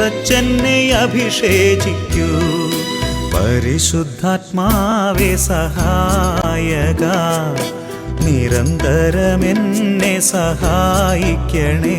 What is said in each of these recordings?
നിറച്ചെന്നെ അഭിഷേചിക്കൂ. പരിശുദ്ധാത്മാവേ സഹായക. നിരന്തരമെന്നെ സഹായിക്കണേ.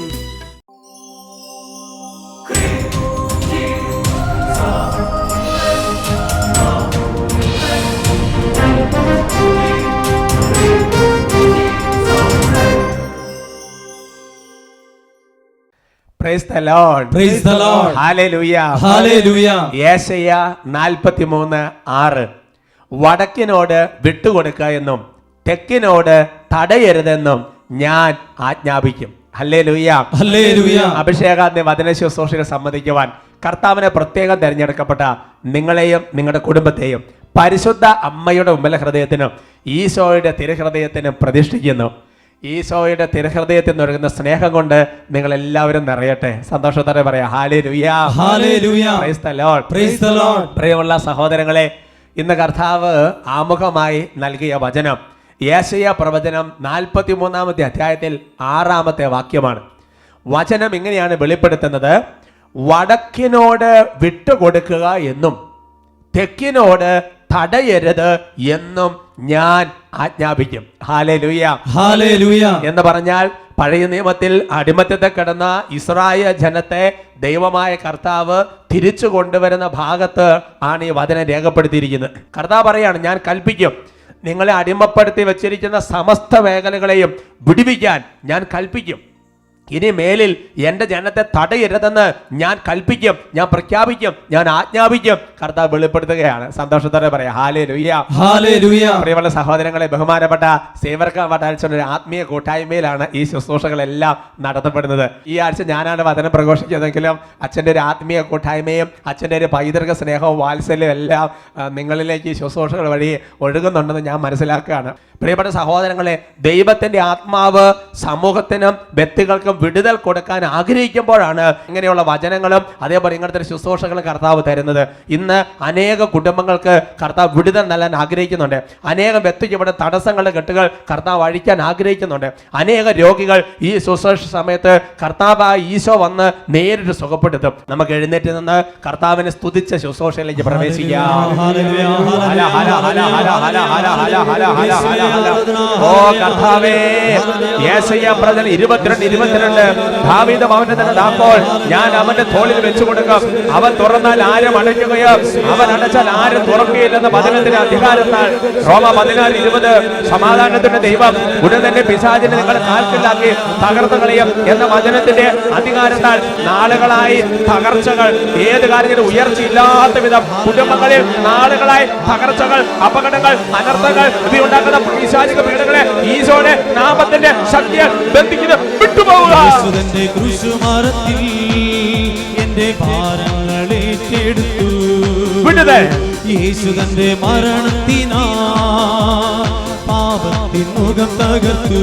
നാൽപ്പത്തിമൂന്ന് ആറ്. വടക്കിനോട് വിട്ടുകൊടുക്ക എന്നും തെക്കിനോട് തടയരുതെന്നും ഞാൻ ആജ്ഞാപിക്കും. ഹല്ലേ Hallelujah. അഭിഷേകാന്തി വചന ശുശ്രൂഷകൾ സമ്മതിക്കുവാൻ കർത്താവിനെ പ്രത്യേകം തിരഞ്ഞെടുക്കപ്പെട്ട നിങ്ങളെയും നിങ്ങളുടെ കുടുംബത്തെയും പരിശുദ്ധ അമ്മയുടെ ഉമ്മല ഹൃദയത്തിനും ഈശോയുടെ തിരുഹൃദയത്തിനും പ്രതിഷ്ഠിക്കുന്നു. ഈശോയുടെ തിരുഹൃദയത്തിൽ നിന്നൊഴുകുന്ന സ്നേഹം കൊണ്ട് നിങ്ങൾ എല്ലാവരും നിറയട്ടെ. സന്തോഷത്തോടെ പറയാം. പ്രിയമുള്ള സഹോദരങ്ങളെ ഇന്ന് കർത്താവ് ആമുഖമായി നൽകിയ വചനം യേശയ പ്രവചനം നാൽപ്പത്തി മൂന്നാമത്തെ അധ്യായത്തിൽ ആറാമത്തെ വാക്യമാണ്. വചനം ഇങ്ങനെയാണ് വെളിപ്പെടുത്തുന്നത് വടക്കിനോട് വിട്ടുകൊടുക്കുക എന്നും തെക്കിനോട് തടയരുത് എന്നും ഞാൻ ആജ്ഞാപിക്കും. ഹാലേ Hallelujah. എന്ന് പറഞ്ഞാൽ പഴയ നിയമത്തിൽ അടിമത്തത്തെ കിടന്ന ഇസ്രായേൽ ജനത്തെ ദൈവമായ കർത്താവ് തിരിച്ചു കൊണ്ടുവരുന്ന ഭാഗത്ത് ആണ് ഈ വചനം രേഖപ്പെടുത്തിയിരിക്കുന്നത്. കർത്താവ് പറയാണ് ഞാൻ കൽപ്പിക്കും. നിങ്ങളെ അടിമപ്പെടുത്തി വെച്ചിരിക്കുന്ന സമസ്ത മേഖലകളെയും വിടിവിക്കാൻ ഞാൻ കൽപ്പിക്കും. ഇനി മേലിൽ എന്റെ ജനത്തെ തടയരുതെന്ന് ഞാൻ കൽപ്പിക്കും ഞാൻ പ്രഖ്യാപിക്കും ഞാൻ ആജ്ഞാപിക്കും. കർത്താവ് വെളിപ്പെടുത്തുകയാണ്. സന്തോഷത്തോടെ പറയാം. ഹാലേ ലുയ്യ Hallelujah. പ്രിയമുള്ള സഹോദരങ്ങളെ ബഹുമാനപ്പെട്ട സേവർക്ക വട്ടാഴ്ച ഒരു ആത്മീയ കൂട്ടായ്മയിലാണ് ഈ ശുശ്രൂഷകളെല്ലാം നടത്തപ്പെടുന്നത്. ഈ ആഴ്ച ഞാനാണ് വചനം പ്രഘോഷിക്കുന്നതെങ്കിലും അച്ഛന്റെ ഒരു ആത്മീയ കൂട്ടായ്മയും അച്ഛന്റെ ഒരു പൈതൃക സ്നേഹവും വാത്സല്യവും എല്ലാം നിങ്ങളിലേക്ക് ഈ ശുശ്രൂഷകൾ വഴി ഒഴുകുന്നുണ്ടെന്ന് ഞാൻ മനസ്സിലാക്കുകയാണ്. പ്രിയപ്പെട്ട സഹോദരങ്ങളെ ദൈവത്തിന്റെ ആത്മാവ് സമൂഹത്തിനും വ്യക്തികൾക്കും വിടുതൽ കൊടുക്കാൻ ആഗ്രഹിക്കുമ്പോഴാണ് ഇങ്ങനെയുള്ള വചനങ്ങളും അതേപോലെ ഇങ്ങനത്തെ ശുശ്രൂഷകളും കർത്താവ് തരുന്നത് ഇന്ന് അനേക കുടുംബങ്ങൾക്ക് കർത്താവ് വിടുതൽ നൽകാൻ ആഗ്രഹിക്കുന്നുണ്ട് അനേകം വ്യക്തിക്ക് ഇവിടെ തടസ്സങ്ങളുടെ കെട്ടുകൾ കർത്താവ് അഴിക്കാൻ ആഗ്രഹിക്കുന്നുണ്ട് അനേക രോഗികൾ ഈ ശുശ്രൂഷ സമയത്ത് കർത്താവായ ഈശോ വന്ന് നേരിട്ട് സുഖപ്പെടുത്തും നമുക്ക് എഴുന്നേറ്റ് നിന്ന് കർത്താവിനെ സ്തുതിച്ച ശുശ്രൂഷയിലേക്ക് പ്രവേശിക്കാം ഇരുപത്തിരണ്ട് ഞാൻ അവന്റെ തോളിൽ വെച്ചു അവൻ തുറന്നാൽ ആരും അടയ്ക്കുകയോ അവൻ അടച്ചാൽ ആരും തുറക്കുകയില്ലെന്ന വചനത്തിന്റെ അധികാരത്താൽ. റോമ പതിനാറ് ഇരുപത്. സമാധാനത്തിന്റെ ദൈവം ഉടൻ തന്നെ പിശാചിനെ നിങ്ങൾ കാൽക്കില്ലാക്കി തകർത്ത് കളയും എന്ന വചനത്തിന്റെ അധികാരത്താൽ നാളുകളായി തകർച്ചകൾ ഏത് കാര്യത്തിലും ഉയർച്ചയില്ലാത്ത വിധം കുടുംബങ്ങളിൽ നാളുകളായി തകർച്ചകൾ അപകടങ്ങൾ അനർത്ഥങ്ങൾ ഇവയുണ്ടാക്കുന്ന പിശാചിക പീഠങ്ങളെ ഈശോയുടെ നാമത്തിന്റെ ശക്തിയെ ബന്ധിക്കുന്നു വിട്ടുപോവുക. ക്രൂശുമരത്തിൽ എന്റെ ഭാരങ്ങളേറ്റെടുത്തു വിടുതൽ. യേശു തന്റെ മരണത്തിനാ പാപത്തിൻ മുഖം തകർത്തു.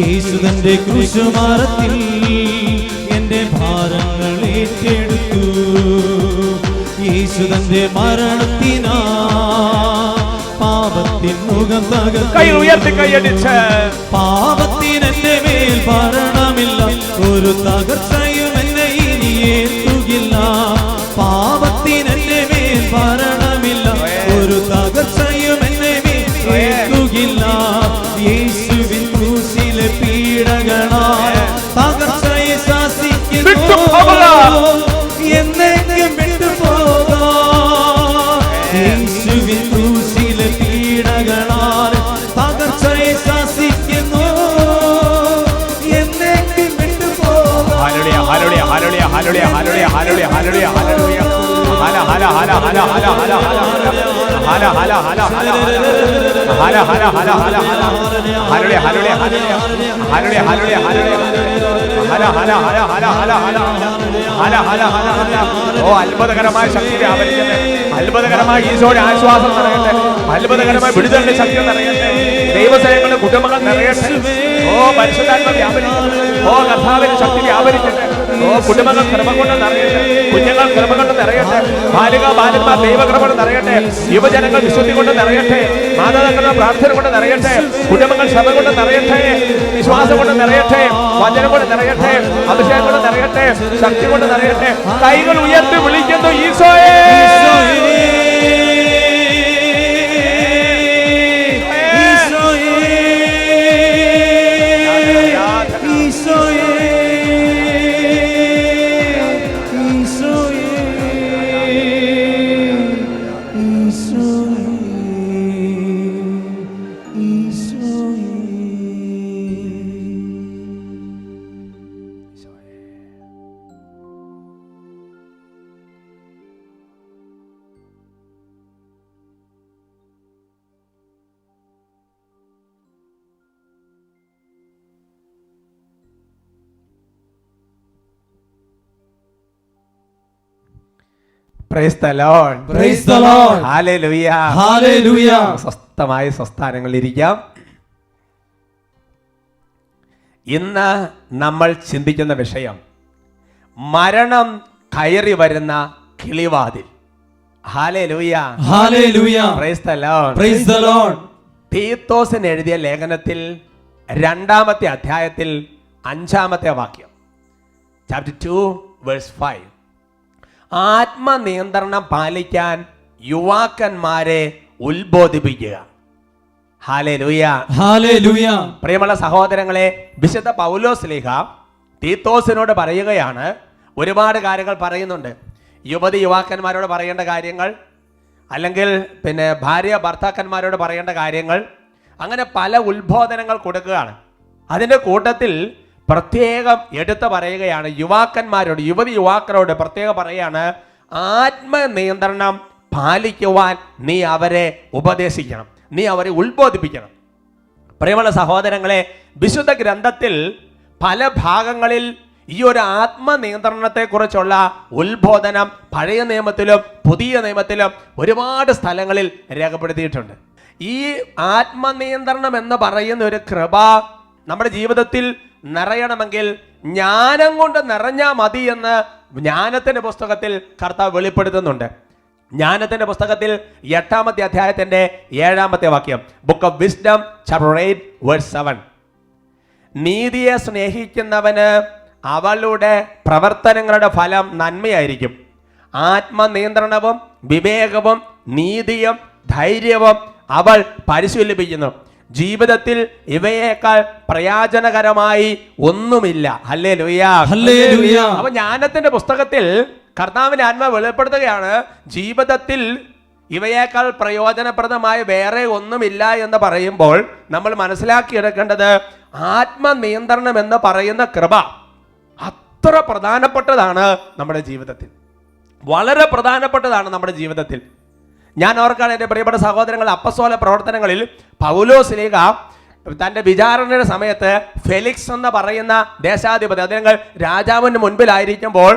യേശു തന്റെ ക്രൂശുമരത്തിൽ എന്റെ ഭാരങ്ങളേറ്റെടുത്തു യേശു തന്റെ മരണത്തിനാ പാപത്തിൻ മുഖം കൈ ഉയർത്തി കൈയടിച്ച് പാപത്തിന് എന്റെ മേൽ ഭരണമില്ല. ഒരു തകർച്ചയും ഹല്ലേലൂയ ഹല്ലേലൂയ ഹല്ലേലൂയ ഹല്ലേലൂയ ഹല്ലേലൂയ ഹല ഹല ഹല ഹല ഹല ഹല ഹല ഹല ഹല ഹല ഹല ഹല ഹല ഹല ഹല ഹല ഹല്ലേലൂയ ഹല്ലേലൂയ ഹല്ലേലൂയ ഹല്ലേലൂയ ഹല്ലേലൂയ ഹല ഹല ഹല ഹല ഹല ഹല ഹല ഹല ഹല ഹല ഓ അത്ഭുതകരമായ ശക്തി വ്യാപരിക്കട്ടെ അത്ഭുതകരമായ ഈശോയുടെ ആശ്വാസം നിറയട്ടെ അത്ഭുതകരമായ വിടുതലിന്റെ ശക്തി നിറയട്ടെ ദൈവസേനകളുടെ കുടുംബങ്ങൾ നിറയട്ടെ ഓ പരിശുദ്ധാത്മ വ്യാപരിക്കട്ടെ ഓ കർത്താവിന്റെ ശക്തി വ്യാപരിക്കട്ടെ ഓ കുടുംബങ്ങൾ കൃപ കൊണ്ട് നിറയട്ടെ. കുഞ്ഞുങ്ങൾ കൃപ കൊണ്ട് നിറയട്ടെ. ബാലിക ബാലന്മാർ ദൈവകൃപ കൊണ്ട് നിറയട്ടെ. യുവജനങ്ങൾ വിശുദ്ധി കൊണ്ട് നിറയട്ടെ. മാതാപിതാക്കളുടെ പ്രാർത്ഥന കൊണ്ട് നിറയട്ടെ. കുടുംബങ്ങൾ ശ്രമ കൊണ്ട് നിറയട്ടെ. വിശ്വാസം കൊണ്ട് നിറയട്ടെ. വചനം കൊണ്ട് നിറയട്ടെ. അഭിഷേകം കൊണ്ട് നിറയട്ടെ. ശക്തി കൊണ്ട് നിറയട്ടെ. കൈകൾ ഉയർത്തി വിളിക്കുന്നു ഈശോയെ praise the Lord praise the Lord hallelujah ഹല്ലേലൂയ സ്വസ്ഥമായ സ്വസ്ഥാനങ്ങളിൽ ഇരിക്കാം. ഇന്ന് നമ്മൾ ചിന്തിക്കുന്ന വിഷയം മരണം കയറി വരുന്ന കിളിവാതിൽ. തീത്തോസിന് എഴുതിയ ലേഖനത്തിൽ രണ്ടാമത്തെ അധ്യായത്തിൽ അഞ്ചാമത്തെ വാക്യം. ചാപ്റ്റർ 2 വേഴ്സ് 5 ആത്മനിയന്ത്രണം പാലിക്കാൻ യുവാക്കന്മാരെ ഉത്ബോധിപ്പിക്കുക. പ്രിയമുള്ള സഹോദരങ്ങളെ വിശുദ്ധ പൗലോസ് ലേഖ തീത്തോസിനോട് പറയുകയാണ്. ഒരുപാട് കാര്യങ്ങൾ പറയുന്നുണ്ട്. യുവതി യുവാക്കന്മാരോട് പറയേണ്ട കാര്യങ്ങൾ അല്ലെങ്കിൽ പിന്നെ ഭാര്യ ഭർത്താക്കന്മാരോട് പറയേണ്ട കാര്യങ്ങൾ അങ്ങനെ പല ഉത്ബോധനങ്ങൾ കൊടുക്കുകയാണ്. അതിന്റെ കൂട്ടത്തിൽ പ്രത്യേകം എടുത്തു പറയുകയാണ്. യുവാക്കന്മാരോട് യുവതി യുവാക്കളോട് പ്രത്യേകം പറയുകയാണ് ആത്മനിയന്ത്രണം പാലിക്കുവാൻ നീ അവരെ ഉപദേശിക്കണം. നീ അവരെ ഉത്ബോധിപ്പിക്കണം. പ്രിയമുള്ള സഹോദരങ്ങളെ വിശുദ്ധ ഗ്രന്ഥത്തിൽ പല ഭാഗങ്ങളിൽ ഈ ഒരു ആത്മനിയന്ത്രണത്തെക്കുറിച്ചുള്ള ഉത്ബോധനം പഴയ നിയമത്തിലും പുതിയ നിയമത്തിലും ഒരുപാട് സ്ഥലങ്ങളിൽ രേഖപ്പെടുത്തിയിട്ടുണ്ട്. ഈ ആത്മനിയന്ത്രണം എന്ന് പറയുന്ന ഒരു കൃപ നമ്മുടെ ജീവിതത്തിൽ നിറയണമെങ്കിൽ ജ്ഞാനം കൊണ്ട് നിറഞ്ഞാൽ മതി എന്ന് ജ്ഞാനത്തിന്റെ പുസ്തകത്തിൽ കർത്താവ് വെളിപ്പെടുത്തുന്നുണ്ട്. ജ്ഞാനത്തിന്റെ പുസ്തകത്തിൽ എട്ടാമത്തെ അധ്യായത്തിന്റെ ഏഴാമത്തെ വാക്യം book of Wisdom chapter eight verse seven നീതിയെ സ്നേഹിക്കുന്നവന് അവളുടെ പ്രവർത്തനങ്ങളുടെ ഫലം നന്മയായിരിക്കും. ആത്മനിയന്ത്രണവും വിവേകവും നീതിയും ധൈര്യവും അവൾ പരിശീലിപ്പിക്കുന്നു. ജീവിതത്തിൽ ഇവയേക്കാൾ പ്രയാജനകരമായി ഒന്നുമില്ല. ഹല്ലേ ലുയാ അപ്പൊ ജ്ഞാനത്തിന്റെ പുസ്തകത്തിൽ കർത്താവിന്റെ ആത്മ വെളിപ്പെടുത്തുകയാണ് ജീവിതത്തിൽ ഇവയേക്കാൾ പ്രയോജനപ്രദമായ വേറെ ഒന്നുമില്ല എന്ന് പറയുമ്പോൾ നമ്മൾ മനസ്സിലാക്കിയെടുക്കേണ്ടത് ആത്മനിയന്ത്രണം എന്ന് പറയുന്ന കൃപ അത്ര പ്രധാനപ്പെട്ടതാണ് നമ്മുടെ ജീവിതത്തിൽ. വളരെ പ്രധാനപ്പെട്ടതാണ് നമ്മുടെ ജീവിതത്തിൽ. ഞാൻ ഓർക്കാണ് എന്റെ പ്രിയപ്പെട്ട സഹോദരങ്ങൾ അപ്പസോല പ്രവർത്തനങ്ങളിൽ പൗലോസ് ലീഗ തന്റെ വിചാരണയുടെ സമയത്ത് ഫെലിക്സ് എന്ന് പറയുന്ന ദേശാധിപതി അദ്ദേഹങ്ങൾ രാജാവിന് മുൻപിലായിരിക്കുമ്പോൾ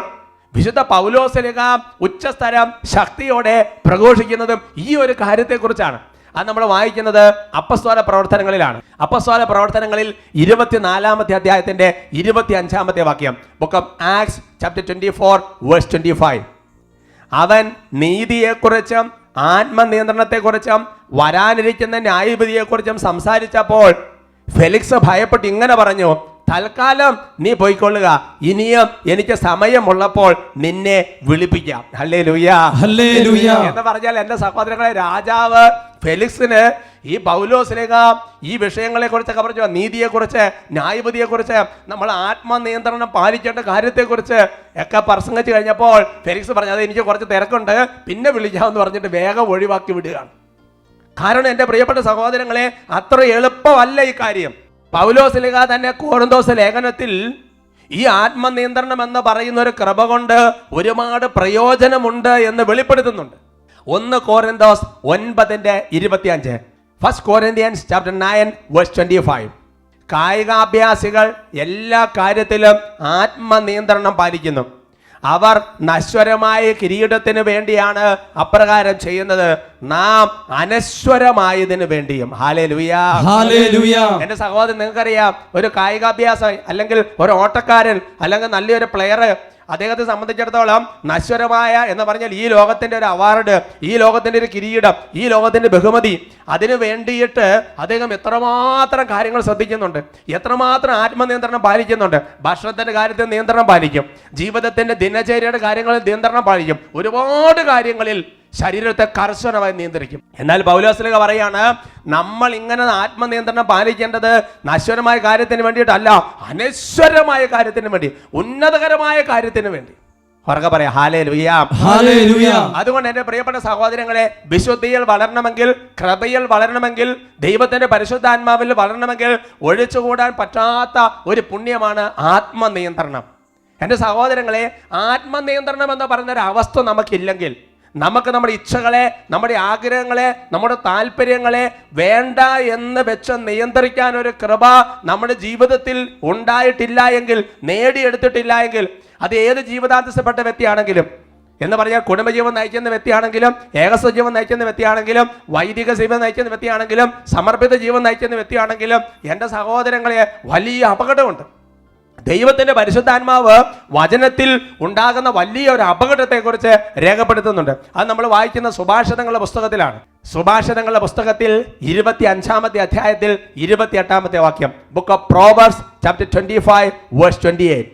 വിശുദ്ധ പൗലോസ് ലീഗ ഉച്ചസ്ഥരം ശക്തിയോടെ പ്രഘോഷിക്കുന്നതും ഈ ഒരു കാര്യത്തെക്കുറിച്ചാണ്. അത് നമ്മൾ വായിക്കുന്നത് അപ്പസ്വാല പ്രവർത്തനങ്ങളിലാണ്. അപ്പസ്വാല പ്രവർത്തനങ്ങളിൽ ഇരുപത്തിനാലാമത്തെ അധ്യായത്തിന്റെ ഇരുപത്തി അഞ്ചാമത്തെ വാക്യം book of Acts chapter twenty four verse twenty five അവൻ നീതിയെക്കുറിച്ചും ആത്മനിയന്ത്രണത്തെക്കുറിച്ചും വരാനിരിക്കുന്ന ന്യായവിധിയെക്കുറിച്ചും സംസാരിച്ചപ്പോൾ ഫെലിക്സ് ഭയപ്പെട്ട് ഇങ്ങനെ പറഞ്ഞു തൽക്കാലം നീ പോയിക്കൊള്ളുക. ഇനിയും എനിക്ക് സമയമുള്ളപ്പോൾ നിന്നെ വിളിപ്പിക്കാം. ഹല്ലേ ലുയ്യാ എന്ന് പറഞ്ഞാൽ എന്റെ സഹോദരങ്ങളെ രാജാവ് ഫെലിക്സിന് ഈ പൗലോസിലേക ഈ വിഷയങ്ങളെ കുറിച്ചൊക്കെ പറഞ്ഞു. നീതിയെ കുറിച്ച് ന്യായപതിയെ കുറിച്ച് നമ്മൾ ആത്മനിയന്ത്രണം പാലിക്കേണ്ട കാര്യത്തെ കുറിച്ച് ഒക്കെ പ്രസംഗിച്ച് കഴിഞ്ഞപ്പോൾ ഫെലിക്സ് പറഞ്ഞു അത് എനിക്ക് കുറച്ച് തിരക്കുണ്ട്. പിന്നെ വിളിക്കാമെന്ന് പറഞ്ഞിട്ട് വേഗം ഒഴിവാക്കി വിടുകയാണ്. കാരണം എന്റെ പ്രിയപ്പെട്ട സഹോദരങ്ങളെ അത്ര എളുപ്പമല്ല ഈ കാര്യം. പൗലോസിലിക തന്നെ കോറിന്തോസ് ലേഖനത്തിൽ ഈ ആത്മനിയന്ത്രണം എന്ന് പറയുന്ന ഒരു കൃപ കൊണ്ട് ഒരുപാട് പ്രയോജനമുണ്ട് എന്ന് വെളിപ്പെടുത്തുന്നുണ്ട്. ഒന്ന് കോരന്തോസ് ഒൻപതിന്റെ ഇരുപത്തിയഞ്ച്. First Corinthians chapter nine verse twenty five കായികാഭ്യാസികൾ എല്ലാ കാര്യത്തിലും ആത്മനിയന്ത്രണം പാലിക്കുന്നു. അവർ നശ്വരമായ കിരീടത്തിന് വേണ്ടിയാണ് അപ്രകാരം ചെയ്യുന്നത്. നാം അനശ്വരമായതിന് വേണ്ടിയും. എന്റെ സഹോദരൻ നിങ്ങൾക്കറിയാം ഒരു കായികാഭ്യാസം അല്ലെങ്കിൽ ഒരു ഓട്ടക്കാരൻ അല്ലെങ്കിൽ നല്ലൊരു പ്ലെയർ അദ്ദേഹത്തെ സംബന്ധിച്ചിടത്തോളം നശ്വരമായ എന്ന് പറഞ്ഞാൽ ഈ ലോകത്തിന്റെ ഒരു അവാർഡ് ഈ ലോകത്തിന്റെ ഒരു കിരീടം ഈ ലോകത്തിന്റെ ബഹുമതി. അതിന് വേണ്ടിയിട്ട് അദ്ദേഹം എത്രമാത്രം കാര്യങ്ങൾ ശ്രദ്ധിക്കുന്നുണ്ട്. എത്രമാത്രം ആത്മനിയന്ത്രണം പാലിക്കുന്നുണ്ട്. ഭക്ഷണത്തിന്റെ കാര്യത്തിൽ നിയന്ത്രണം പാലിക്കും. ജീവിതത്തിന്റെ ദിനചര്യയുടെ കാര്യങ്ങളിൽ നിയന്ത്രണം പാലിക്കും. ഒരുപാട് കാര്യങ്ങളിൽ ശരീരത്തെ കർശനമായി നിയന്ത്രിക്കും. എന്നാൽ പൗലോസ്ലിക പറയാണ് നമ്മൾ ഇങ്ങനെ ആത്മനിയന്ത്രണം പാലിക്കേണ്ടത് നശ്വരമായ കാര്യത്തിന് വേണ്ടിയിട്ടല്ല അനശ്വരമായ കാര്യത്തിന് വേണ്ടി ഉന്നതകരമായ കാര്യത്തിന് വേണ്ടി. ഉറക്കെ പറയാം ഹാലേ ലുയ്യാം അതുകൊണ്ട് എന്റെ പ്രിയപ്പെട്ട സഹോദരങ്ങളെ വിശുദ്ധിയിൽ വളരണമെങ്കിൽ കൃപയിൽ വളരണമെങ്കിൽ ദൈവത്തിന്റെ പരിശുദ്ധാത്മാവിൽ വളരണമെങ്കിൽ ഒഴിച്ചുകൂടാൻ പറ്റാത്ത ഒരു പുണ്യമാണ് ആത്മനിയന്ത്രണം. എന്റെ സഹോദരങ്ങളെ ആത്മനിയന്ത്രണം എന്ന് പറയുന്ന ഒരു അവസ്ഥ നമുക്കില്ലെങ്കിൽ നമുക്ക് നമ്മുടെ ഇച്ഛകളെ നമ്മുടെ ആഗ്രഹങ്ങളെ നമ്മുടെ താല്പര്യങ്ങളെ വേണ്ട എന്ന് വെച്ച് നിയന്ത്രിക്കാൻ ഒരു കൃപ നമ്മുടെ ജീവിതത്തിൽ ഉണ്ടായിട്ടില്ല എങ്കിൽ നേടിയെടുത്തിട്ടില്ല എങ്കിൽ അത് ഏത് ജീവിതാന്തസപ്പെട്ട വ്യക്തിയാണെങ്കിലും എന്ന് പറഞ്ഞാൽ കുടുംബജീവൻ നയിക്കുന്ന വ്യക്തിയാണെങ്കിലും ഏകസ്വ ജീവൻ നയിക്കുന്ന വ്യക്തിയാണെങ്കിലും വൈദിക ജീവൻ നയിക്കുന്ന വ്യക്തിയാണെങ്കിലും സമർപ്പിത ജീവൻ നയിക്കുന്ന വ്യക്തിയാണെങ്കിലും എന്റെ സഹോദരങ്ങളെ വലിയ അപകടമുണ്ട്. ദൈവത്തിന്റെ പരിശുദ്ധാത്മാവ് വചനത്തിൽ ഉണ്ടാകുന്ന വലിയ ഒരു അപകടത്തെക്കുറിച്ച് രേഖപ്പെടുത്തുന്നുണ്ട്. അത് നമ്മൾ വായിക്കുന്ന സുഭാഷിതങ്ങളുടെ പുസ്തകത്തിലാണ്. സുഭാഷിതങ്ങളുടെ പുസ്തകത്തിൽ ഇരുപത്തി അഞ്ചാമത്തെ അധ്യായത്തിൽ ഇരുപത്തി എട്ടാമത്തെ വാക്യം. Book of Proverbs chapter twenty five verse twenty eight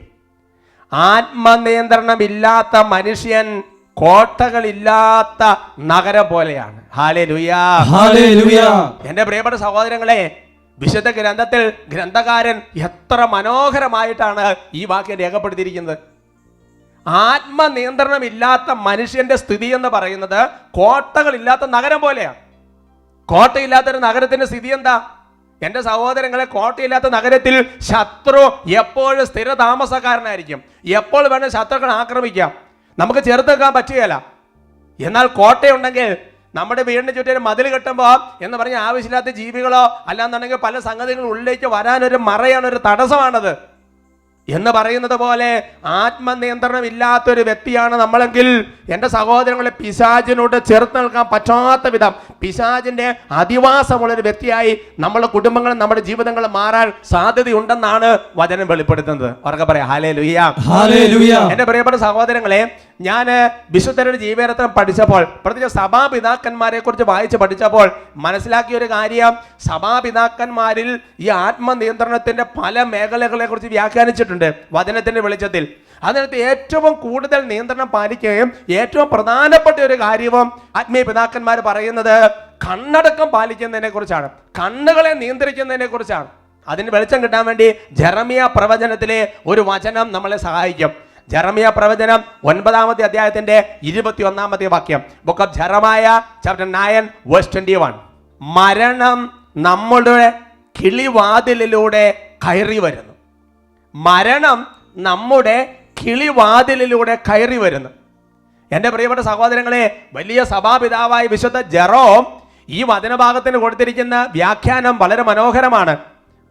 ആത്മനിയന്ത്രണമില്ലാത്ത മനുഷ്യൻ കോട്ടകളില്ലാത്ത നഗരം പോലെയാണ്. ഹാലേ ലുയാ എന്റെ പ്രിയപ്പെട്ട സഹോദരങ്ങളെ വിശുദ്ധ ഗ്രന്ഥത്തിൽ ഗ്രന്ഥകാരൻ എത്ര മനോഹരമായിട്ടാണ് ഈ വാക്യം രേഖപ്പെടുത്തിയിരിക്കുന്നത്. ആത്മനിയന്ത്രണമില്ലാത്ത മനുഷ്യന്റെ സ്ഥിതി എന്ന് പറയുന്നത് കോട്ടകളില്ലാത്ത നഗരം പോലെയാണ് കോട്ടയില്ലാത്തൊരു നഗരത്തിന്റെ സ്ഥിതി എന്താ? എന്റെ സഹോദരങ്ങളെ കോട്ടയില്ലാത്ത നഗരത്തിൽ ശത്രു എപ്പോഴും സ്ഥിര താമസക്കാരനായിരിക്കും എപ്പോൾ വേണം ശത്രുക്കൾ ആക്രമിക്കാം. നമുക്ക് ചെറുത്ത് പറ്റുകയല്ല പറ്റുകയില്ല. എന്നാൽ കോട്ടയുണ്ടെങ്കിൽ നമ്മുടെ വീടിന്റെ ചുറ്റും മതിൽ കെട്ടുമ്പോൾ എന്ന് പറഞ്ഞ ആവശ്യമില്ലാത്ത ജീവികളോ അല്ലാന്നുണ്ടെങ്കിൽ പല സംഗതികളും ഉള്ളിലേക്ക് വരാനൊരു മറയാണ് ഒരു തടസ്സമാണത്. എന്ന് പറയുന്നത് പോലെ ആത്മനിയന്ത്രണം ഇല്ലാത്തൊരു വ്യക്തിയാണ് നമ്മളെങ്കിൽ എന്റെ സഹോദരങ്ങളെ പിശാചിനോട് ചേർത്ത് നിൽക്കാൻ പറ്റാത്ത വിധം പിശാചിന്റെ അധിവാസമുള്ളൊരു വ്യക്തിയായി നമ്മുടെ കുടുംബങ്ങളും നമ്മുടെ ജീവിതങ്ങളും മാറാൻ സാധ്യതയുണ്ടെന്നാണ് വചനം വെളിപ്പെടുത്തുന്നത്. അവർക്ക് പറയാം. ഹാലേ ലുയ്യ എന്റെ എന്റെ പ്രിയപ്പെട്ട സഹോദരങ്ങളെ ഞാൻ വിശുദ്ധരുടെ ജീവചരിത്രം പഠിച്ചപ്പോൾ പ്രത്യേകിച്ച് സഭാപിതാക്കന്മാരെ കുറിച്ച് വായിച്ച് പഠിച്ചപ്പോൾ മനസ്സിലാക്കിയ ഒരു കാര്യം സഭാപിതാക്കന്മാരിൽ ഈ ആത്മനിയന്ത്രണത്തിന്റെ പല മേഖലകളെ കുറിച്ച് വ്യാഖ്യാനിച്ചിട്ടുണ്ട്. പഠിപ്പിച്ചിട്ടുണ്ട് വചനത്തിന്റെ വെളിച്ചത്തിൽ. അതിനകത്ത് ഏറ്റവും കൂടുതൽ നിയന്ത്രണം പാലിക്കുകയും ഏറ്റവും പ്രധാനപ്പെട്ട ഒരു കാര്യവും ആത്മീയ പിതാക്കന്മാർ പറയുന്നത് കണ്ണടക്കം പാലിക്കുന്നതിനെ കുറിച്ചാണ്. കണ്ണുകളെ നിയന്ത്രിക്കുന്നതിനെ കുറിച്ചാണ്. അതിന് വെളിച്ചം കിട്ടാൻ വേണ്ടി ജെറമിയ പ്രവചനത്തിലെ ഒരു വചനം നമ്മളെ സഹായിക്കും. ജെറമിയ പ്രവചനം ഒൻപതാമത്തെ അധ്യായത്തിന്റെ ഇരുപത്തി ഒന്നാമത്തെ വാക്യം. Book of Jeremiah chapter nine verse twenty one മരണം നമ്മുടെ കിളിവാതിലിലൂടെ കയറി വരുന്നു. മരണം നമ്മുടെ കിളിവാതിലിലൂടെ കയറി വരുന്നു. എന്റെ പ്രിയപ്പെട്ട സഹോദരങ്ങളെ വലിയ സഭാപിതാവായ വിശുദ്ധ ജെറോം ഈ വചനഭാഗത്തിന് കൊടുത്തിരിക്കുന്ന വ്യാഖ്യാനം വളരെ മനോഹരമാണ്.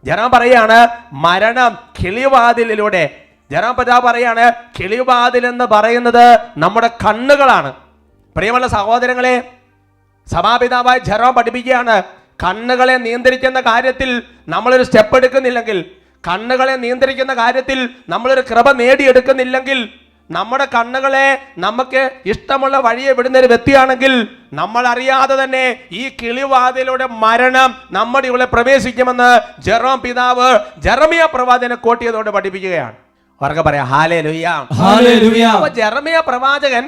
ജെറോം പറയാണ് മരണം കിളിവാതിലിലൂടെ. ജെറോം പിതാവ് പറയാണ് കിളിവാതിൽ എന്ന് പറയുന്നത് നമ്മുടെ കണ്ണുകളാണ്. പ്രിയമുള്ള സഹോദരങ്ങളെ സഭാപിതാവായ ജെറോം പഠിപ്പിക്കുകയാണ് കണ്ണുകളെ നിയന്ത്രിക്കുന്ന കാര്യത്തിൽ നമ്മളൊരു സ്റ്റെപ്പ് എടുക്കുന്നില്ലെങ്കിൽ കണ്ണുകളെ നിയന്ത്രിക്കുന്ന കാര്യത്തിൽ നമ്മളൊരു കൃപ നേടിയെടുക്കുന്നില്ലെങ്കിൽ നമ്മുടെ കണ്ണുകളെ നമുക്ക് ഇഷ്ടമുള്ള വഴിയെ വിടുന്ന ഒരു വ്യക്തിയാണെങ്കിൽ നമ്മൾ അറിയാതെ തന്നെ ഈ കിളിവാതിലൂടെ മരണം നമ്മുടെ ഇവിടെ പ്രവേശിക്കുമെന്ന് ജെറോം പിതാവ് ജെറമിയ പ്രവാചകനെ കോട്ടിയതോടെ പഠിപ്പിക്കുകയാണ്. അവർക്ക് പറയാം ഹാലേ ലുയ്യ ജെറമിയ പ്രവാചകൻ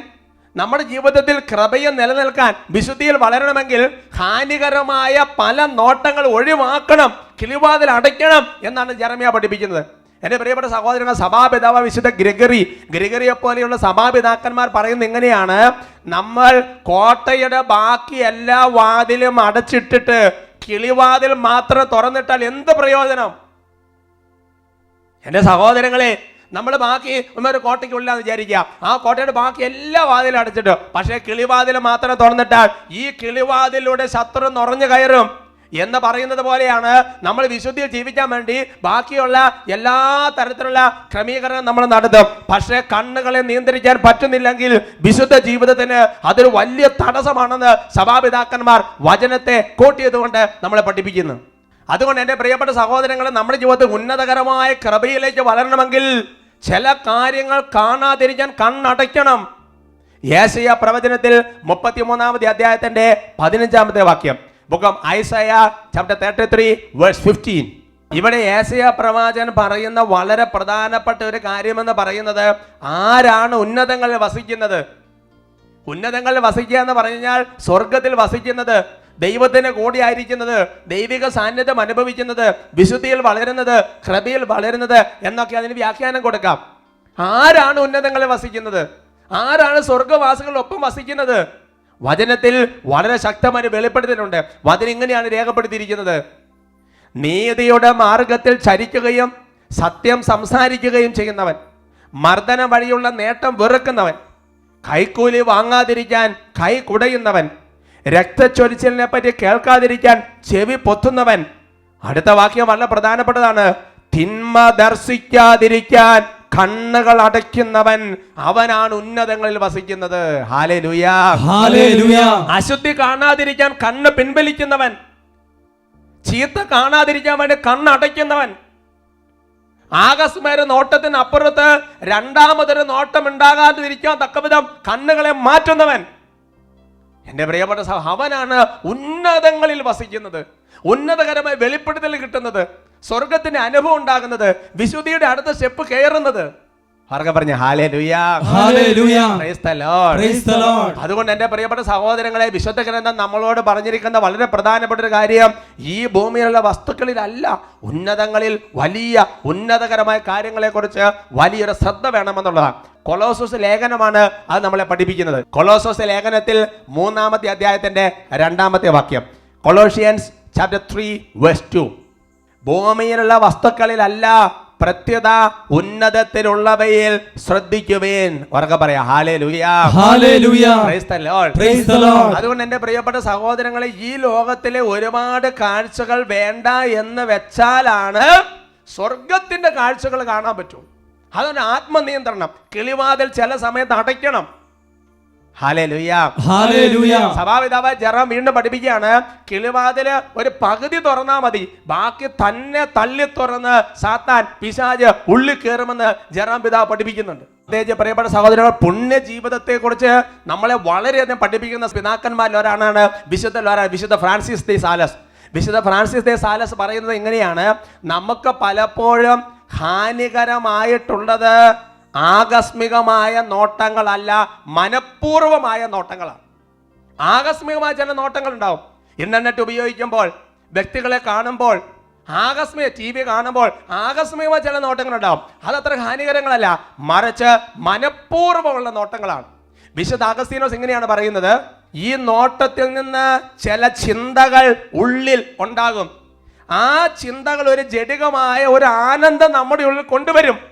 നമ്മുടെ ജീവിതത്തിൽ കൃപയെ നിലനിൽക്കാൻ വിശുദ്ധിയിൽ വളരണമെങ്കിൽ ഹാനികരമായ പല നോട്ടങ്ങൾ ഒഴിവാക്കണം കിളിവാതിൽ അടയ്ക്കണം എന്നാണ് ജെറമിയ പഠിപ്പിക്കുന്നത്. എന്റെ പ്രിയപ്പെട്ട സഹോദരങ്ങൾ സഭാപിതാവ് വിശുദ്ധ ഗ്രിഗറി ഗ്രിഗറിയെ പോലെയുള്ള സഭാപിതാക്കന്മാർ പറയുന്നത് എങ്ങനെയാണ് നമ്മൾ കോട്ടയുടെ ബാക്കി എല്ലാ വാതിലും അടച്ചിട്ടിട്ട് കിളിവാതിൽ മാത്രം തുറന്നിട്ടാൽ എന്ത് പ്രയോജനം? എന്റെ സഹോദരങ്ങളെ നമ്മൾ ബാക്കി ഒരു കോട്ടയ്ക്കുള്ളിൽ വിചാരിക്കുക. ആ കോട്ടയുടെ ബാക്കി എല്ലാ വാതിലും അടച്ചിട്ട്. പക്ഷേ കിളിവാതിൽ മാത്രം തുറന്നിട്ടാൽ ഈ കിളിവാതിലൂടെ ശത്രു നിറഞ്ഞു കയറും എന്ന് പറയുന്നത് പോലെയാണ് നമ്മൾ വിശുദ്ധിയിൽ ജീവിക്കാൻ വേണ്ടി ബാക്കിയുള്ള എല്ലാ തരത്തിലുള്ള ക്രമീകരണം നമ്മൾ നടത്തും. പക്ഷേ കണ്ണുകളെ നിയന്ത്രിക്കാൻ പറ്റുന്നില്ലെങ്കിൽ വിശുദ്ധ ജീവിതത്തിന് അതൊരു വലിയ തടസ്സമാണെന്ന് സഭാപിതാക്കന്മാർ വചനത്തെ കോട്ടിയതുകൊണ്ട് നമ്മളെ പഠിപ്പിക്കുന്നു. അതുകൊണ്ട് എന്റെ പ്രിയപ്പെട്ട സഹോദരങ്ങളെ നമ്മുടെ ജീവിതത്തിൽ ഉന്നതകരമായ കൃപയിലേക്ക് വളരണമെങ്കിൽ ചില കാര്യങ്ങൾ കാണാതിരിക്കാൻ കണ്ണടയ്ക്കണം. യേശയ പ്രവചനത്തിൽ മുപ്പത്തിമൂന്നാമത്തെ അധ്യായത്തിന്റെ പതിനഞ്ചാമത്തെ വാക്യം. Book of Isaiah chapter thirty three verse fifteen ഇവിടെ ഏസയ പ്രവാചകൻ പറയുന്ന വളരെ പ്രധാനപ്പെട്ട ഒരു കാര്യമെന്ന് പറയുന്നത് ആരാണ് ഉന്നതങ്ങളിൽ വസിക്കുന്നത്? ഉന്നതങ്ങളിൽ വസിക്കുക എന്ന് പറഞ്ഞാൽ സ്വർഗത്തിൽ വസിക്കുന്നത് ദൈവത്തിന് കൂടിയായിരിക്കുന്നത് ദൈവിക സാന്നിധ്യം അനുഭവിക്കുന്നത് വിശുദ്ധിയിൽ വളരുന്നത് കൃപയിൽ വളരുന്നത് എന്നൊക്കെ അതിന് വ്യാഖ്യാനം കൊടുക്കാം. ആരാണ് ഉന്നതങ്ങളിൽ വസിക്കുന്നത്? ആരാണ് സ്വർഗവാസികളൊപ്പം വസിക്കുന്നത്? വചനത്തിൽ വളരെ ശക്തമായി വെളിപ്പെടുത്തിയിട്ടുണ്ട് വചനം ഇങ്ങനെയാണ് രേഖപ്പെടുത്തിയിരിക്കുന്നത്. നീതിയുടെ മാർഗത്തിൽ ചരിക്കുകയും സത്യം സംസാരിക്കുകയും ചെയ്യുന്നവൻ മർദ്ദനം വഴിയുള്ള നേട്ടം വെറുക്കുന്നവൻ കൈക്കൂലി വാങ്ങാതിരിക്കാൻ കൈ കുടയുന്നവൻ രക്തച്ചൊരിച്ചിലിനെ പറ്റി കേൾക്കാതിരിക്കാൻ ചെവി പൊത്തുന്നവൻ. അടുത്ത വാക്യം വളരെ പ്രധാനപ്പെട്ടതാണ്. തിന്മ ദർശിക്കാതിരിക്കാൻ കണ്ണുകൾ അടയ്ക്കുന്നവൻ അവനാണ് ഉന്നതങ്ങളിൽ വസിക്കുന്നത്. അശുദ്ധി കാണാതിരിക്കാൻ കണ്ണ് പിൻവലിക്കുന്നവൻ. ചീത്ത കാണാതിരിക്കാൻ വേണ്ടി കണ്ണടയ്ക്കുന്നവൻ ആകസ്മേര നോട്ടത്തിന് അപ്പുറത്ത് രണ്ടാമതൊരു നോട്ടം ഉണ്ടാകാതിരിക്കാൻ തക്കവിധം കണ്ണുകളെ മാറ്റുന്നവൻ. എന്റെ പ്രിയപ്പെട്ട സഹ അവനാണ് ഉന്നതങ്ങളിൽ വസിക്കുന്നത്. ഉന്നതകരമായ വെളിപ്പെടുത്തൽ കിട്ടുന്നത്. സ്വർഗത്തിന്റെ അനുഭവം ഉണ്ടാകുന്നത്. വിശുദ്ധിയുടെ അടുത്ത സ്റ്റെപ്പ് കയറുന്നത്. പറഞ്ഞ? ഹാലേ. അതുകൊണ്ട് എന്റെ പ്രിയപ്പെട്ട സഹോദരങ്ങളെ വിശുദ്ധ ഗ്രന്ഥം നമ്മളോട് പറഞ്ഞിരിക്കുന്ന വളരെ പ്രധാനപ്പെട്ട ഒരു കാര്യം ഈ ഭൂമിയിലുള്ള വസ്തുക്കളിലല്ല ഉന്നതങ്ങളിൽ വലിയ ഉന്നതകരമായ കാര്യങ്ങളെക്കുറിച്ച് വലിയൊരു ശ്രദ്ധ വേണമെന്നുള്ളതാണ്. കൊളോസോസ് ലേഖനമാണ് അത് നമ്മളെ പഠിപ്പിക്കുന്നത്. കൊളോസോസ് ലേഖനത്തിൽ മൂന്നാമത്തെ അധ്യായത്തിന്റെ രണ്ടാമത്തെ വാക്യം. കൊളോഷ്യൻസ് ചാപ്റ്റർ ത്രീ വെസ്റ്റ് ടു ഭൂമിയിലുള്ള വസ്തുക്കളിലല്ല പ്രത്യുത ഉന്നതത്തിലുള്ളവയിൽ ശ്രദ്ധിക്കുവേൻ. ഉറക്കെ പറയാ. ഹാലേ ലുയാ ഹല്ലേലൂയ. Praise the Lord. Praise the Lord. അതുകൊണ്ട് എന്റെ പ്രിയപ്പെട്ട സഹോദരങ്ങളെ ഈ ലോകത്തിലെ ഒരുപാട് കാഴ്ചകൾ വേണ്ട എന്ന് വെച്ചാലാണ് സ്വർഗത്തിന്റെ കാഴ്ചകൾ കാണാൻ പറ്റും. അതൊരു ആത്മനിയന്ത്രണം കിളിവാതിൽ ചില സമയത്ത് അടയ്ക്കണം. സഭാപിതാവ് ജറാം വീണ്ടും പഠിപ്പിക്കുകയാണ്. കിളിവാതിൽ ഒരു പകുതി തുറന്നാ മതി. ബാക്കി തന്നെ തള്ളി തുറന്ന് സാത്താൻ പിശാജ് ഉള്ളിൽ കയറുമെന്ന് ജറാം പിതാവ് പഠിപ്പിക്കുന്നുണ്ട്. പ്രത്യേകിച്ച് പ്രിയപ്പെട്ട സഹോദരങ്ങൾ പുണ്യ ജീവിതത്തെ കുറിച്ച് നമ്മളെ വളരെയധികം പഠിപ്പിക്കുന്ന പിതാക്കന്മാരിൽ ഒരാളാണ് വിശുദ്ധ വിശുദ്ധ ഫ്രാൻസിസ് ദി സാലസ്. വിശുദ്ധ ഫ്രാൻസിസ് ദേ സാലസ് പറയുന്നത് ഇങ്ങനെയാണ്. നമുക്ക് പലപ്പോഴും ഹാനികരമായിട്ടുള്ളത് ആകസ്മികമായ നോട്ടങ്ങളല്ല മനഃപൂർവമായ നോട്ടങ്ങളാണ്. ആകസ്മികമായ ചില നോട്ടങ്ങൾ ഉണ്ടാവും ഇന്റർനെറ്റ് ഉപയോഗിക്കുമ്പോൾ വ്യക്തികളെ കാണുമ്പോൾ ആകസ്മിക ടി വി കാണുമ്പോൾ ആകസ്മികമായ ചില നോട്ടങ്ങൾ ഉണ്ടാവും അതത്ര ഹാനികരങ്ങളല്ല മറിച്ച് മനഃപൂർവമുള്ള നോട്ടങ്ങളാണ്. വിശുദ്ധ അഗസ്തീനോസ് ഇങ്ങനെയാണ് പറയുന്നത് ഈ നോട്ടത്തിൽ നിന്ന് ചില ചിന്തകൾ ഉള്ളിൽ ഉണ്ടാകും. ആ ചിന്തകൾ ഒരു ജടികമായ ഒരു ആനന്ദം നമ്മുടെ ഉള്ളിൽ കൊണ്ടുവരും.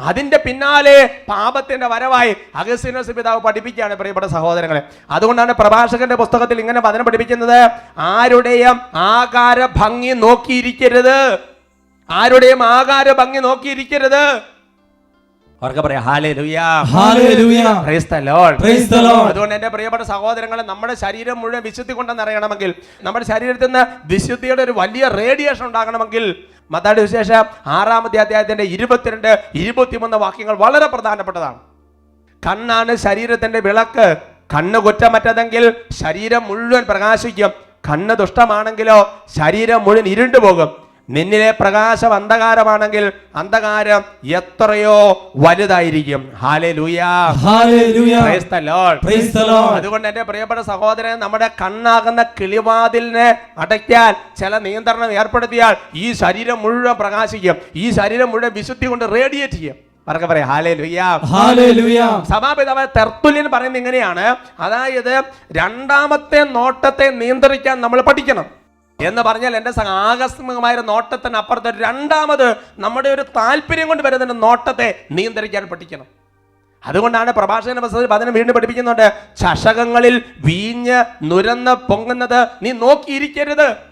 അതിന്റെ പിന്നാലെ പാപത്തിന്റെ വരവായി അഗസ്തീനോസ് പിതാവ് പഠിപ്പിക്കുകയാണ് പ്രിയപ്പെട്ട സഹോദരങ്ങളെ. അതുകൊണ്ടാണ് പ്രഭാഷകന്റെ പുസ്തകത്തിൽ ഇങ്ങനെ വചനം പഠിപ്പിക്കുന്നത്. ആരുടെയും ആകാര ഭംഗി നോക്കിയിരിക്കരുത്. ആരുടെയും ആകാര ഭംഗി നോക്കിയിരിക്കരുത്. അതുകൊണ്ട് എന്റെ പ്രിയപ്പെട്ട സഹോദരങ്ങളെ നമ്മുടെ ശരീരം മുഴുവൻ വിശുദ്ധി കൊണ്ടെന്ന് അറിയണമെങ്കിൽ നമ്മുടെ ശരീരത്തിൽ നിന്ന് വിശുദ്ധിയുടെ ഒരു വലിയ റേഡിയേഷൻ ഉണ്ടാകണമെങ്കിൽ മത്താടി വിശേഷം ആറാമത്തെ അധ്യായത്തിന്റെ ഇരുപത്തിരണ്ട് ഇരുപത്തിമൂന്ന് വാക്യങ്ങൾ വളരെ പ്രധാനപ്പെട്ടതാണ്. കണ്ണാണ് ശരീരത്തിന്റെ വിളക്ക്. കണ്ണ് കുറ്റമറ്റതെങ്കിൽ ശരീരം മുഴുവൻ പ്രകാശിക്കും. കണ്ണ് ദുഷ്ടമാണെങ്കിലോ ശരീരം മുഴുവൻ ഇരുണ്ടു പോകും നിന്നിലെ പ്രകാശം അന്ധകാരമാണെങ്കിൽ അന്ധകാരം എത്രയോ വലുതായിരിക്കും. അതുകൊണ്ട് എന്റെ പ്രിയപ്പെട്ട സഹോദരൻ നമ്മുടെ കണ്ണാകുന്ന കിളിവാതിലിനെ അടയ്ക്കാൻ ചില നിയന്ത്രണം ഏർപ്പെടുത്തിയാൽ ഈ ശരീരം മുഴുവൻ പ്രകാശിക്കും. ഈ ശരീരം മുഴുവൻ വിശുദ്ധി കൊണ്ട് റേഡിയേറ്റ് ചെയ്യും. പറക്കെ പറയാം? ഹാലേ ലുയ്യാ Hallelujah. സഭാപിതാവ് തെർത്തുല്യൻ പറയുന്നത് ഇങ്ങനെയാണ്. അതായത് രണ്ടാമത്തെ നോട്ടത്തെ നിയന്ത്രിക്കാൻ നമ്മൾ പഠിക്കണം. എന്ന് പറഞ്ഞാൽ എന്റെ ആകസ്മികമായ നോട്ടത്തിന് അപ്പുറത്ത് രണ്ടാമത് നമ്മുടെ ഒരു താല്പര്യം കൊണ്ട് വരുന്ന നോട്ടത്തെ നിയന്ത്രിക്കാൻ പഠിക്കണം. അതുകൊണ്ടാണ് പ്രഭാഷകൻ പുസ്തകത്തിൽ പതിനെ വീണ്ടും പഠിപ്പിക്കുന്നുണ്ട് ചഷകങ്ങളിൽ വീഞ്ഞ് നുരന്ന് പൊങ്ങുന്നത് നീ നോക്കിയിരിക്കരുത്.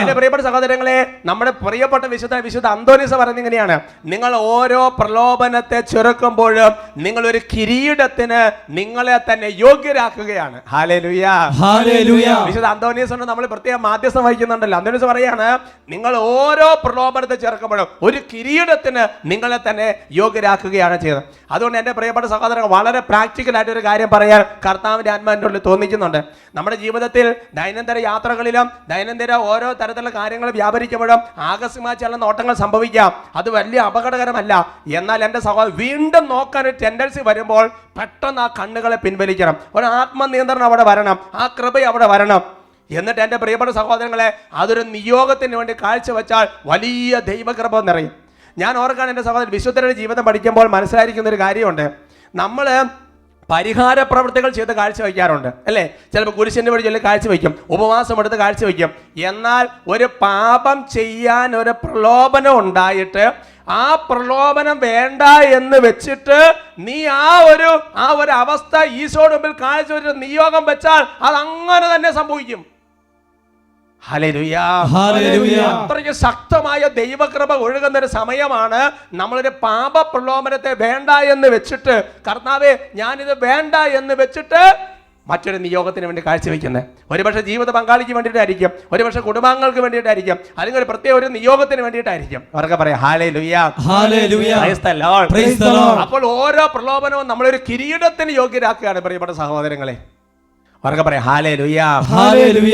എന്റെ. പ്രിയപ്പെട്ട സഹോദരങ്ങളെ നമ്മുടെ പ്രിയപ്പെട്ട വിശുദ്ധ വിശുദ്ധ അന്തോനിസ പറയുന്നത് ഇങ്ങനെയാണ്. നിങ്ങൾ ഓരോ പ്രലോഭനത്തെ ചെറുക്കുമ്പോൾ നിങ്ങൾ ഒരു കിരീടത്തിന് നിങ്ങളെ തന്നെ യോഗ്യരാക്കുകയാണ്. വിശുദ്ധ അന്തോനീസ് നമ്മൾ പ്രത്യേകം മാധ്യസ്ഥം വഹിക്കുന്നുണ്ടല്ലോ. അന്തോനീസ് പറയാണ് നിങ്ങൾ ഓരോ പ്രലോഭനത്തെ ചേർക്കുമ്പോഴും ഒരു കിരീടത്തിന് നിങ്ങളെ തന്നെ യോഗ്യരാക്കുകയാണ് ചെയ്തത് അതുകൊണ്ട് എന്റെ പ്രിയപ്പെട്ട സഹോദരൻ വളരെ പ്രാക്ടിക്കൽ ആയിട്ട് ഒരു കാര്യം പറയാൻ കർത്താവിന്റെ ആത്മാവിന്റെ ഉള്ളിൽ തോന്നിക്കുന്നുണ്ട്. നമ്മുടെ ജീവിതത്തിൽ ദൈനംദിന യാത്രകളിലും ദൈനംദിന ഓരോ തരത്തിലുള്ള കാര്യങ്ങൾ വ്യാപരിക്കുമ്പോഴും ആകസ്മിക ചില നോട്ടങ്ങൾ സംഭവിക്കാം. അത് വലിയ അപകടകരമല്ല. എന്നാൽ എന്റെ സഹോദരൻ വീണ്ടും നോക്കാൻ ഒരു ടെൻഡൻസി വരുമ്പോൾ പെട്ടെന്ന് ആ കണ്ണുകളെ പിൻവലിക്കണം. ഒരു ആത്മനിയന്ത്രണം അവിടെ വരണം. ആ കൃപ അവിടെ വരണം. എന്നിട്ട് എന്റെ പ്രിയപ്പെട്ട സഹോദരങ്ങളെ അതൊരു നിയോഗത്തിന് വേണ്ടി കാഴ്ചവെച്ചാൽ വലിയ ദൈവകൃപ നിറയും. ഞാൻ ഓർക്കാൻ എന്റെ സഹോദരൻ വിശുദ്ധരുടെ ജീവിതം പഠിക്കുമ്പോൾ മനസ്സിലായിരിക്കുന്ന ഒരു കാര്യമുണ്ട്. നമ്മൾ പരിഹാര പ്രവൃത്തികൾ ചെയ്ത് കാഴ്ച വയ്ക്കാറുണ്ട് അല്ലേ ചിലപ്പോൾ കുരിശിന്റെ വഴി ചൊല്ലി കാഴ്ച വയ്ക്കും ഉപവാസം എടുത്ത് കാഴ്ച വയ്ക്കും എന്നാൽ ഒരു പാപം ചെയ്യാൻ ഒരു പ്രലോഭനം ഉണ്ടായിട്ട് ആ പ്രലോഭനം വേണ്ട എന്ന് വെച്ചിട്ട് നീ ആ ഒരു ആ ഒരു അവസ്ഥ ഈശോയുടെ മുമ്പിൽ വെച്ചിട്ട് നിയോഗം വെച്ചാൽ അത് അങ്ങനെ തന്നെ സംഭവിക്കും. അത്രയ്ക്ക് ശക്തമായ ദൈവകൃപ ഒഴുകുന്ന ഒരു സമയമാണ് നമ്മളൊരു പാപ പ്രലോഭനത്തെ വേണ്ട എന്ന് വെച്ചിട്ട്. കർത്താവെ ഞാനിത് വേണ്ട എന്ന് വെച്ചിട്ട് മറ്റൊരു നിയോഗത്തിന് വേണ്ടി കാഴ്ചവെക്കുന്നത് ഒരുപക്ഷെ ജീവിത പങ്കാളിക്ക് വേണ്ടിയിട്ടായിരിക്കും. ഒരുപക്ഷെ കുടുംബാംഗങ്ങൾക്ക് വേണ്ടിയിട്ടായിരിക്കും. അല്ലെങ്കിൽ ഒരു പ്രത്യേക ഒരു നിയോഗത്തിന് വേണ്ടിയിട്ടായിരിക്കും. അവർക്ക് പറയാം ഹാലേ ലുയ്യ. അപ്പോൾ ഓരോ പ്രലോഭനവും നമ്മളൊരു കിരീടത്തിന് യോഗ്യരാക്കുകയാണ് പ്രിയപ്പെട്ട സഹോദരങ്ങളെ. അവർക്ക് പറയാം ഹാലേ ലുയ്യ.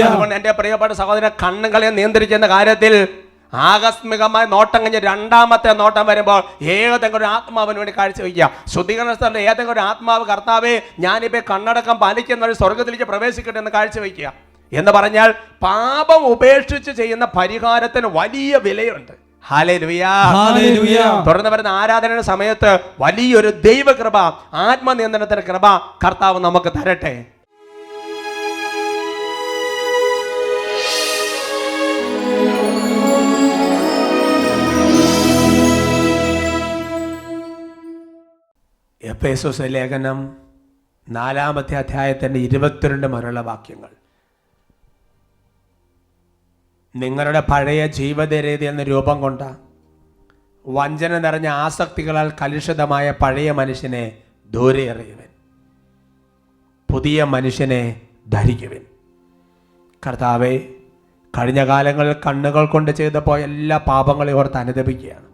അതുകൊണ്ട് എന്റെ പ്രിയപ്പെട്ട സഹോദരൻ കണ്ണുകളെ നിയന്ത്രിക്കുന്ന കാര്യത്തിൽ ആകസ്മികമായ നോട്ടം കഴിഞ്ഞ് രണ്ടാമത്തെ നോട്ടം വരുമ്പോൾ ഏതെങ്കിലും ഒരു ആത്മാവിന് വേണ്ടി കാഴ്ചവെക്കുക ശുദ്ധീകരണ സ്ഥലത്ത് ഏതെങ്കിലും ഒരു ആത്മാവ് കർത്താവെ ഞാനിപ്പോൾ കണ്ണടക്കം പാലിക്കുന്ന ഒരു സ്വർഗത്തിലേക്ക് പ്രവേശിക്കട്ടെ എന്ന് കാഴ്ച വയ്ക്കുക എന്ന് പറഞ്ഞാൽ പാപം ഉപേക്ഷിച്ച് ചെയ്യുന്ന പരിഹാരത്തിന് വലിയ വിലയുണ്ട്. തുടർന്ന് വരുന്ന ആരാധനയുടെ സമയത്ത് വലിയൊരു ദൈവകൃപ ആത്മനിയന്ത്രണത്തിന്റെ കൃപ കർത്താവ് നമുക്ക് തരട്ടെ. എഫേസോസ് ലേഖനം നാലാമത്തെ അധ്യായത്തിന്റെ ഇരുപത്തിരണ്ട് മുതലുള്ള വാക്യങ്ങൾ. നിങ്ങളുടെ പഴയ ജീവിതരീതി എന്ന രൂപം കൊണ്ട വഞ്ചന നിറഞ്ഞ ആസക്തികളാൽ കലുഷിതമായ പഴയ മനുഷ്യനെ ദൂരെ എറിയുവൻ. പുതിയ മനുഷ്യനെ ധരിക്കുവൻ. കർത്താവെ കഴിഞ്ഞ കാലങ്ങളിൽ കണ്ണുകൾ കൊണ്ട് ചെയ്തപ്പോൾ എല്ലാ പാപങ്ങളെ ഓർത്ത് അനുദപിക്കുകയാണ്.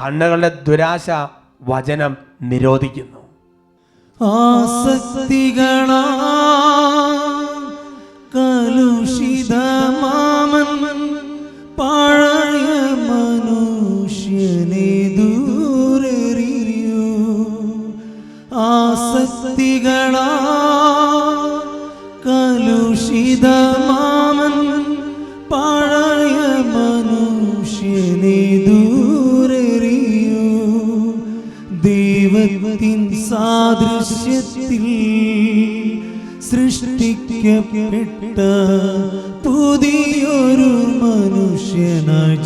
കണ്ണുകളുടെ ദുരാശ വചനം നിരോധിക്കുന്നു. ആസക്തികളാ കലുഷിതമാമൻ ആസക്തികളാ ദൈവത്തിൻ സാദൃശ്യത്തിൽ സൃഷ്ടിക്കപ്പെട്ട പുതിയൊരു മനുഷ്യനായി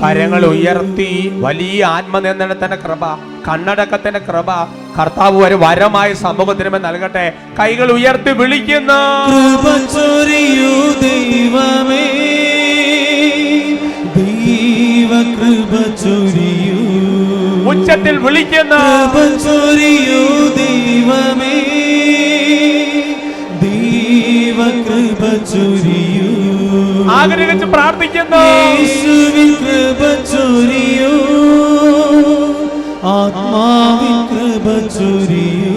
കരങ്ങൾ ഉയർത്തി വലിയ ആത്മനിയന്ത്രണത്തിന്റെ കൃപ കണ്ണടക്കത്തിന്റെ കൃപ കർത്താവ് ഒരു വരമായി സമൂഹത്തിന് നൽകട്ടെ. കൈകൾ ഉയർത്തി വിളിക്കുന്ന കൃപ ചൊരിയൂ ദൈവമേ. ദൈവ കൃപ ചൊരിയൂ ഉച്ചത്തിൽ വിളിക്കുന്ന ചൊരിയൂ ദൈവമേ. ദൈവ കൃപ ചൊരിയൂ. ആഗ്രഹിച്ച് പ്രാർത്ഥിക്കുന്നു. കൃപ ചൊരിയൂ. ആത്മാവിൻ കൃപ ചൊരിയൂ.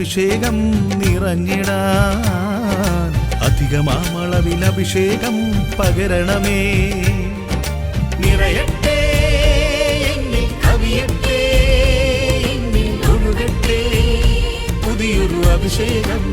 അഭിഷേകം നിറഞ്ഞിടാൻ. അധികമാമളവിൽ അഭിഷേകം പകരണമേ. നിറയട്ടെ കവിയട്ടെ പുതിയൊരു അഭിഷേകം